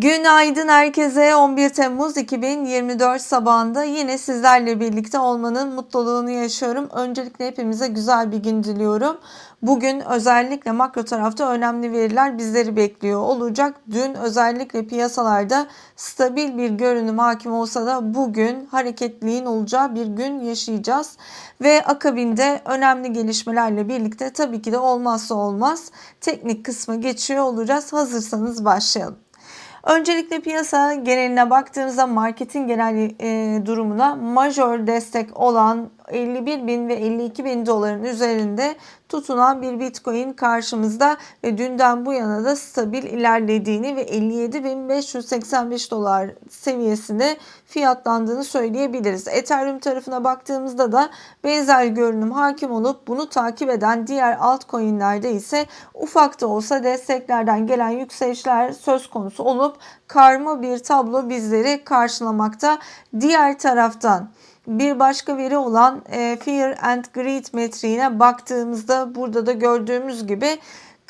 Günaydın herkese. 11 Temmuz 2024 sabahında yine sizlerle birlikte olmanın mutluluğunu yaşıyorum. Öncelikle hepimize güzel bir gün diliyorum. Bugün özellikle makro tarafta önemli veriler bizleri bekliyor olacak. Dün özellikle piyasalarda stabil bir görünüm hakim olsa da bugün hareketliğin olacağı bir gün yaşayacağız. Ve akabinde önemli gelişmelerle birlikte tabii ki de olmazsa olmaz teknik kısmı geçiyor olacağız. Hazırsanız başlayalım. Öncelikle piyasa geneline baktığımızda marketin genel e, durumuna majör destek olan 51 bin ve 52 bin doların üzerinde tutunan bir Bitcoin karşımızda ve dünden bu yana da stabil ilerlediğini ve 57.585 dolar seviyesinde fiyatlandığını söyleyebiliriz. Ethereum tarafına baktığımızda da benzer görünüm hakim olup bunu takip eden diğer altcoin'lerde ise ufak da olsa desteklerden gelen yükselişler söz konusu olup karma bir tablo bizleri karşılamakta. Diğer taraftan bir başka veri olan e, Fear and Greed metriğine baktığımızda burada da gördüğümüz gibi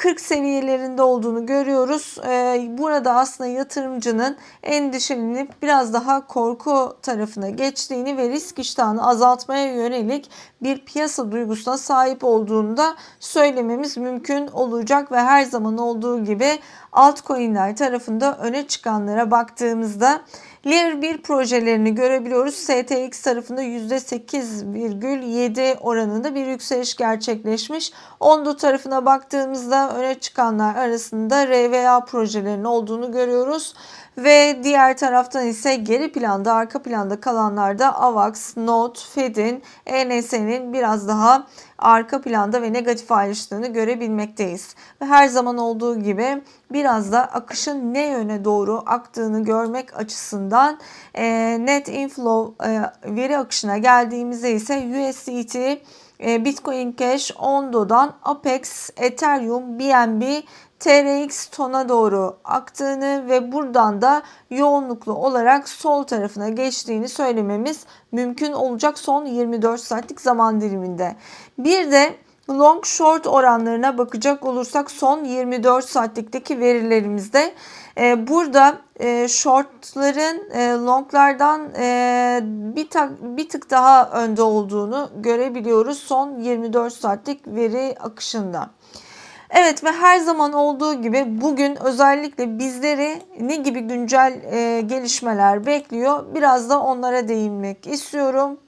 40 seviyelerinde olduğunu görüyoruz. E, burada aslında yatırımcının endişelenip biraz daha korku tarafına geçtiğini ve risk iştahını azaltmaya yönelik bir piyasa duygusuna sahip olduğunu da söylememiz mümkün olacak ve her zaman olduğu gibi altcoin'ler tarafında öne çıkanlara baktığımızda Layer 1 projelerini görebiliyoruz. STX tarafında %8,7 oranında bir yükseliş gerçekleşmiş. Ondo tarafına baktığımızda öne çıkanlar arasında RVA projelerinin olduğunu görüyoruz. Ve diğer taraftan ise geri planda, arka planda kalanlarda AVAX, NOT, FED'in, ENS'nin biraz daha arka planda ve negatif ayrıştığını görebilmekteyiz. Ve her zaman olduğu gibi biraz da akışın ne yöne doğru aktığını görmek açısından e, net inflow e, veri akışına geldiğimizde ise USDT, e, Bitcoin Cash, Ondo'dan Apex, Ethereum, BNB TRX tona doğru aktığını ve buradan da yoğunluklu olarak sol tarafına geçtiğini söylememiz mümkün olacak son 24 saatlik zaman diliminde. Bir de long short oranlarına bakacak olursak son 24 saatlikteki verilerimizde e, burada e, shortların e, longlardan bir, tak, bir tık daha önde olduğunu görebiliyoruz son 24 saatlik veri akışında. Evet ve her zaman olduğu gibi bugün özellikle bizleri ne gibi güncel e, gelişmeler bekliyor biraz da onlara değinmek istiyorum.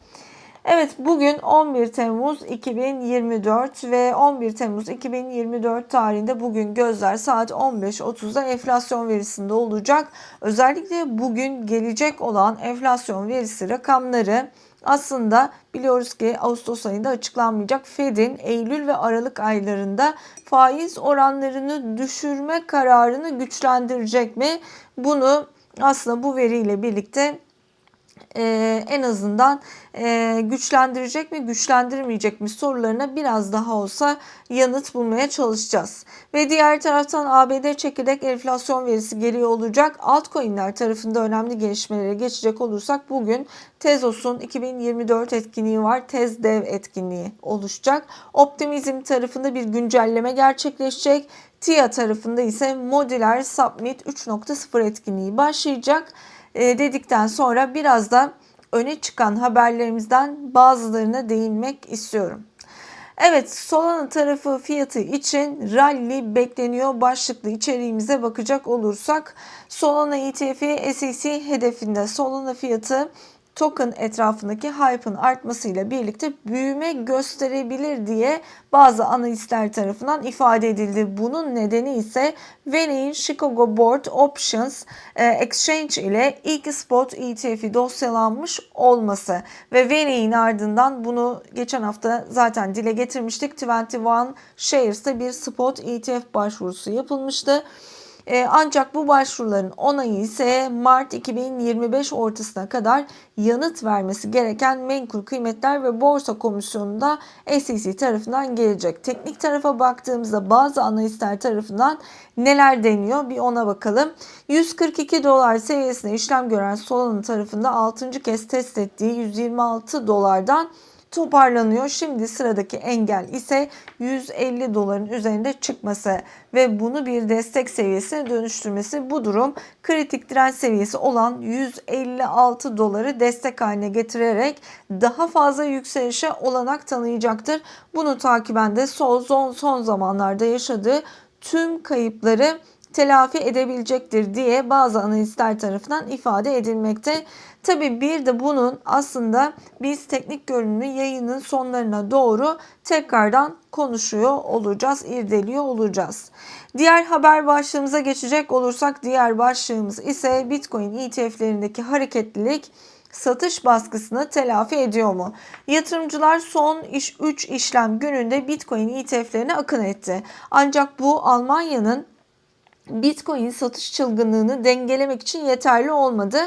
Evet bugün 11 Temmuz 2024 ve 11 Temmuz 2024 tarihinde bugün gözler saat 15.30'da enflasyon verisinde olacak. Özellikle bugün gelecek olan enflasyon verisi rakamları aslında biliyoruz ki Ağustos ayında açıklanmayacak Fed'in Eylül ve Aralık aylarında faiz oranlarını düşürme kararını güçlendirecek mi? Bunu aslında bu veriyle birlikte e, en azından e, güçlendirecek mi güçlendirmeyecek mi sorularına biraz daha olsa yanıt bulmaya çalışacağız. Ve diğer taraftan ABD çekirdek enflasyon verisi geliyor olacak. Altcoin'ler tarafında önemli gelişmelere geçecek olursak bugün Tezos'un 2024 etkinliği var. Tez Dev etkinliği oluşacak. Optimizm tarafında bir güncelleme gerçekleşecek. TIA tarafında ise Modüler Submit 3.0 etkinliği başlayacak dedikten sonra biraz da öne çıkan haberlerimizden bazılarına değinmek istiyorum. Evet Solana tarafı fiyatı için rally bekleniyor. Başlıklı içeriğimize bakacak olursak Solana ETF'i SEC hedefinde Solana fiyatı token etrafındaki hype'ın artmasıyla birlikte büyüme gösterebilir diye bazı analistler tarafından ifade edildi. Bunun nedeni ise Vene'in Chicago Board Options e, Exchange ile ilk spot ETF'i dosyalanmış olması ve Vene'in ardından bunu geçen hafta zaten dile getirmiştik. 21 Shares'te bir spot ETF başvurusu yapılmıştı. E, ancak bu başvuruların onayı ise Mart 2025 ortasına kadar yanıt vermesi gereken menkul kıymetler ve borsa komisyonunda SEC tarafından gelecek. Teknik tarafa baktığımızda bazı analistler tarafından neler deniyor bir ona bakalım. 142 dolar seviyesinde işlem gören Solana tarafında 6. kez test ettiği 126 dolardan toparlanıyor. Şimdi sıradaki engel ise 150 doların üzerinde çıkması ve bunu bir destek seviyesine dönüştürmesi. Bu durum kritik direnç seviyesi olan 156 doları destek haline getirerek daha fazla yükselişe olanak tanıyacaktır. Bunu takiben de son, son, zamanlarda yaşadığı tüm kayıpları telafi edebilecektir diye bazı analistler tarafından ifade edilmekte. Tabi bir de bunun aslında biz teknik görünümlü yayının sonlarına doğru tekrardan konuşuyor olacağız, irdeliyor olacağız. Diğer haber başlığımıza geçecek olursak diğer başlığımız ise Bitcoin ETF'lerindeki hareketlilik satış baskısını telafi ediyor mu? Yatırımcılar son iş 3 işlem gününde Bitcoin ETF'lerine akın etti. Ancak bu Almanya'nın Bitcoin satış çılgınlığını dengelemek için yeterli olmadı.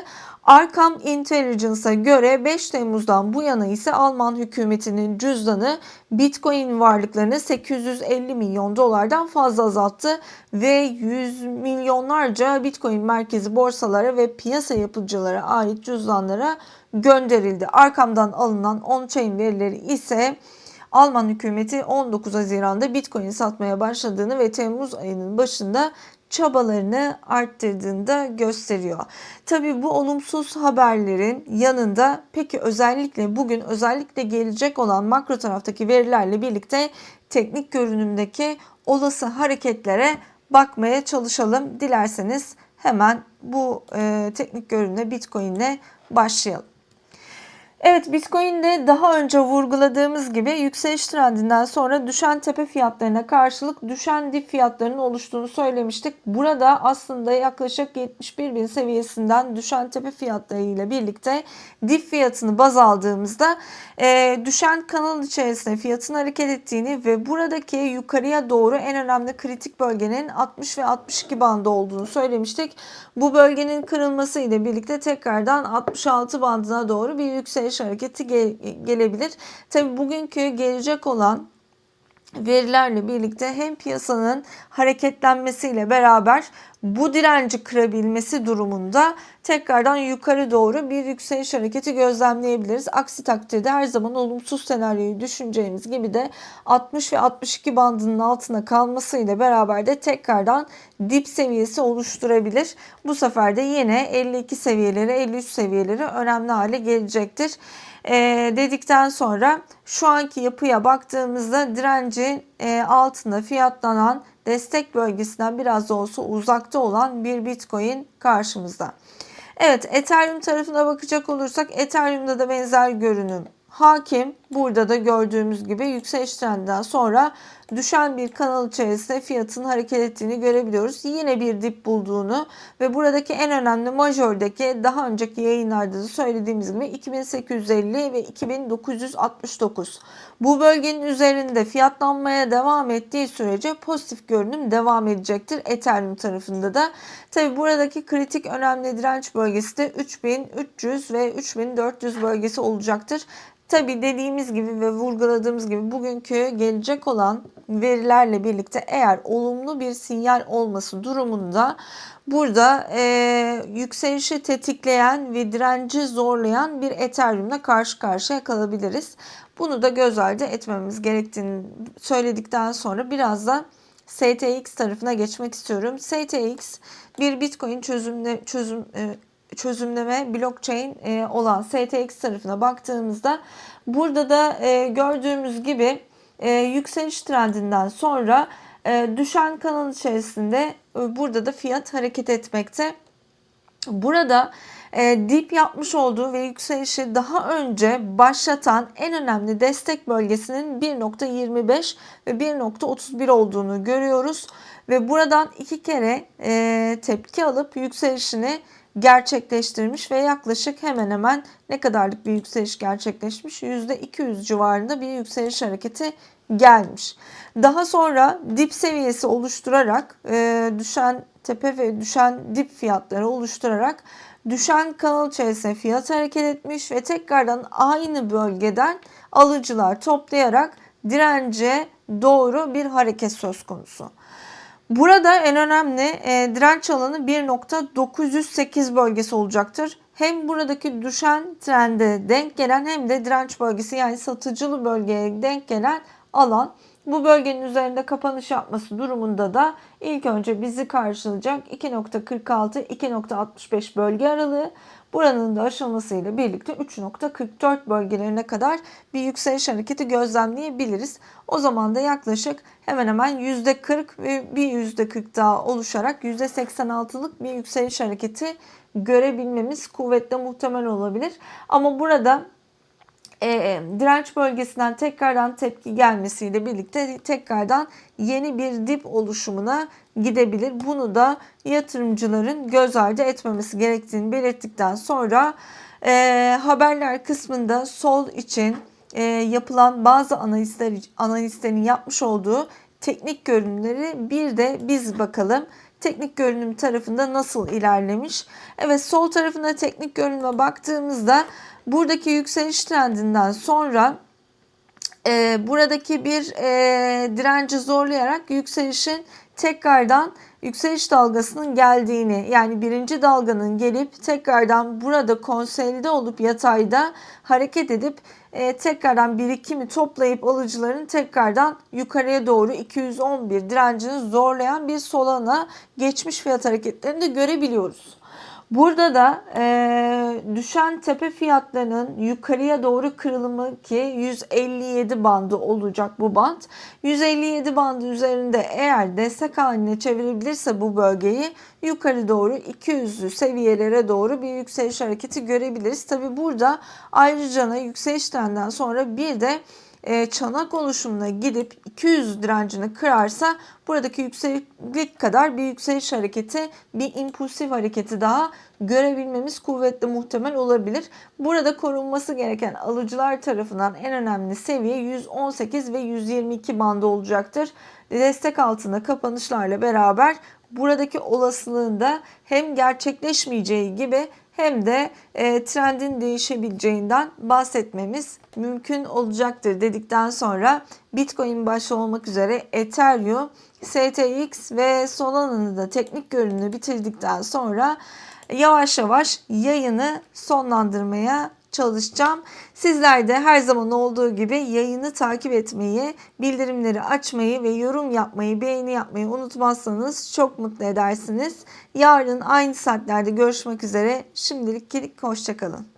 Arkham Intelligence'a göre 5 Temmuz'dan bu yana ise Alman hükümetinin cüzdanı Bitcoin varlıklarını 850 milyon dolardan fazla azalttı ve yüz milyonlarca Bitcoin merkezi borsalara ve piyasa yapıcılara ait cüzdanlara gönderildi. Arkam'dan alınan on-chain verileri ise Alman hükümeti 19 Haziran'da Bitcoin satmaya başladığını ve Temmuz ayının başında çabalarını arttırdığını da gösteriyor. Tabi bu olumsuz haberlerin yanında peki özellikle bugün özellikle gelecek olan makro taraftaki verilerle birlikte teknik görünümdeki olası hareketlere bakmaya çalışalım. Dilerseniz hemen bu e, teknik görünümle Bitcoin'le başlayalım. Evet Bitcoin'de daha önce vurguladığımız gibi yükseliş trendinden sonra düşen tepe fiyatlarına karşılık düşen dip fiyatlarının oluştuğunu söylemiştik. Burada aslında yaklaşık 71 bin seviyesinden düşen tepe fiyatları ile birlikte dip fiyatını baz aldığımızda e, düşen kanal içerisinde fiyatın hareket ettiğini ve buradaki yukarıya doğru en önemli kritik bölgenin 60 ve 62 bandı olduğunu söylemiştik. Bu bölgenin kırılması ile birlikte tekrardan 66 bandına doğru bir yükseliş hareketi ge gelebilir. Tabi bugünkü gelecek olan verilerle birlikte hem piyasanın hareketlenmesiyle beraber bu direnci kırabilmesi durumunda tekrardan yukarı doğru bir yükseliş hareketi gözlemleyebiliriz. Aksi takdirde her zaman olumsuz senaryoyu düşüneceğimiz gibi de 60 ve 62 bandının altına kalmasıyla beraber de tekrardan dip seviyesi oluşturabilir. Bu sefer de yine 52 seviyeleri 53 seviyeleri önemli hale gelecektir e, dedikten sonra şu anki yapıya baktığımızda direncin e, altında fiyatlanan destek bölgesinden biraz da olsa uzakta olan bir Bitcoin karşımızda. Evet Ethereum tarafına bakacak olursak Ethereum'da da benzer görünüm hakim. Burada da gördüğümüz gibi yükseliş trendinden sonra düşen bir kanal içerisinde fiyatın hareket ettiğini görebiliyoruz. Yine bir dip bulduğunu ve buradaki en önemli majördeki daha önceki yayınlarda da söylediğimiz gibi 2850 ve 2969. Bu bölgenin üzerinde fiyatlanmaya devam ettiği sürece pozitif görünüm devam edecektir Ethereum tarafında da. Tabi buradaki kritik önemli direnç bölgesi de 3300 ve 3400 bölgesi olacaktır. Tabi dediğimiz gibi ve vurguladığımız gibi bugünkü gelecek olan verilerle birlikte eğer olumlu bir sinyal olması durumunda burada e, yükselişi tetikleyen ve direnci zorlayan bir Ethereum'la karşı karşıya kalabiliriz. Bunu da göz ardı etmemiz gerektiğini söyledikten sonra biraz da STX tarafına geçmek istiyorum. STX bir Bitcoin çözümle, çözüm e, çözümleme blockchain e, olan STX tarafına baktığımızda burada da e, gördüğümüz gibi e, yükseliş trendinden sonra düşen kanal içerisinde burada da fiyat hareket etmekte. Burada dip yapmış olduğu ve yükselişi daha önce başlatan en önemli destek bölgesinin 1.25 ve 1.31 olduğunu görüyoruz. Ve buradan iki kere tepki alıp yükselişini gerçekleştirmiş ve yaklaşık hemen hemen ne kadarlık bir yükseliş gerçekleşmiş? %200 civarında bir yükseliş hareketi gelmiş. Daha sonra dip seviyesi oluşturarak e, düşen tepe ve düşen dip fiyatları oluşturarak düşen kanal içerisinde fiyat hareket etmiş ve tekrardan aynı bölgeden alıcılar toplayarak dirence doğru bir hareket söz konusu. Burada en önemli e, direnç alanı 1.908 bölgesi olacaktır. Hem buradaki düşen trende denk gelen hem de direnç bölgesi yani satıcılı bölgeye denk gelen alan. Bu bölgenin üzerinde kapanış yapması durumunda da ilk önce bizi karşılayacak 2.46-2.65 bölge aralığı. Buranın da aşılmasıyla birlikte 3.44 bölgelerine kadar bir yükseliş hareketi gözlemleyebiliriz. O zaman da yaklaşık hemen hemen %40 ve bir %40 daha oluşarak %86'lık bir yükseliş hareketi görebilmemiz kuvvetle muhtemel olabilir. Ama burada e, direnç bölgesinden tekrardan tepki gelmesiyle birlikte tekrardan yeni bir dip oluşumuna gidebilir. Bunu da yatırımcıların göz ardı etmemesi gerektiğini belirttikten sonra e, haberler kısmında sol için e, yapılan bazı analistler analistlerin yapmış olduğu teknik görünümleri bir de biz bakalım teknik görünüm tarafında nasıl ilerlemiş. Evet sol tarafında teknik görünüme baktığımızda buradaki yükseliş trendinden sonra e, buradaki bir e, direnci zorlayarak yükselişin tekrardan yükseliş dalgasının geldiğini yani birinci dalganın gelip tekrardan burada konsolide olup yatayda hareket edip e, tekrardan birikimi toplayıp alıcıların tekrardan yukarıya doğru 211 direncini zorlayan bir solana geçmiş fiyat hareketlerini de görebiliyoruz. Burada da e, düşen tepe fiyatlarının yukarıya doğru kırılımı ki 157 bandı olacak bu band. 157 bandı üzerinde eğer destek haline çevirebilirse bu bölgeyi yukarı doğru 200'lü seviyelere doğru bir yükseliş hareketi görebiliriz. Tabi burada ayrıca yükseliş trendinden sonra bir de e, çanak oluşumuna gidip 200 direncini kırarsa buradaki yükseklik kadar bir yükseliş hareketi, bir impulsif hareketi daha görebilmemiz kuvvetli muhtemel olabilir. Burada korunması gereken alıcılar tarafından en önemli seviye 118 ve 122 bandı olacaktır. Destek altında kapanışlarla beraber buradaki olasılığında hem gerçekleşmeyeceği gibi hem de e, trendin değişebileceğinden bahsetmemiz mümkün olacaktır dedikten sonra Bitcoin başta olmak üzere Ethereum, STX ve Solana'nın da teknik görünümünü bitirdikten sonra yavaş yavaş yayını sonlandırmaya çalışacağım. Sizler de her zaman olduğu gibi yayını takip etmeyi, bildirimleri açmayı ve yorum yapmayı, beğeni yapmayı unutmazsanız çok mutlu edersiniz. Yarın aynı saatlerde görüşmek üzere. Şimdilik hoşçakalın.